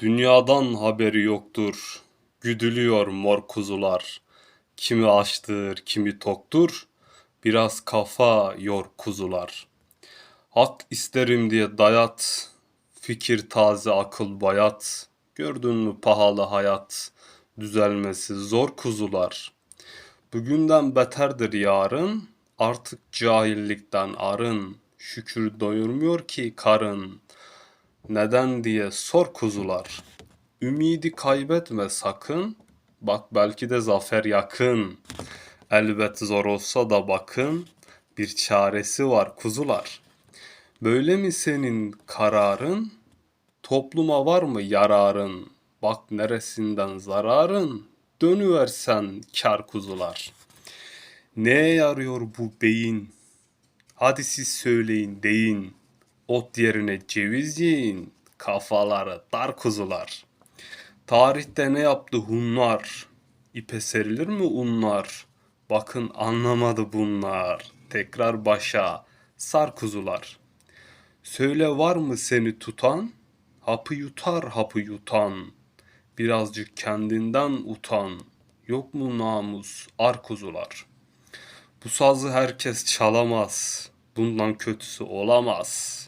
Dünyadan haberi yoktur. Güdülüyor mor kuzular. Kimi açtır, kimi toktur. Biraz kafa yor kuzular. Hak isterim diye dayat. Fikir taze, akıl bayat. Gördün mü pahalı hayat. Düzelmesi zor kuzular. Bugünden beterdir yarın. Artık cahillikten arın. Şükür doyurmuyor ki karın. Neden diye sor kuzular. Ümidi kaybetme sakın. Bak belki de zafer yakın. Elbet zor olsa da bakın. Bir çaresi var kuzular. Böyle mi senin kararın? Topluma var mı yararın? Bak neresinden zararın? Dönüversen kar kuzular. Neye yarıyor bu beyin? Hadi siz söyleyin deyin. Ot yerine ceviz yiyin. Kafaları dar kuzular. Tarihte ne yaptı Hunlar? İpe serilir mi unlar? Bakın anlamadı bunlar. Tekrar başa sar kuzular. Söyle var mı seni tutan? Hapı yutar hapı yutan. Birazcık kendinden utan. Yok mu namus ar kuzular? Bu sazı herkes çalamaz. Bundan kötüsü olamaz.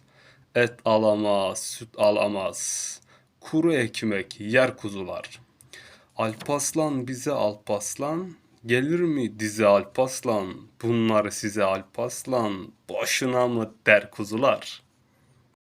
Et alamaz, süt alamaz. Kuru ekmek yer kuzular. Alpaslan bize Alpaslan. Gelir mi dize Alpaslan? Bunları size Alpaslan. Boşuna mı der kuzular?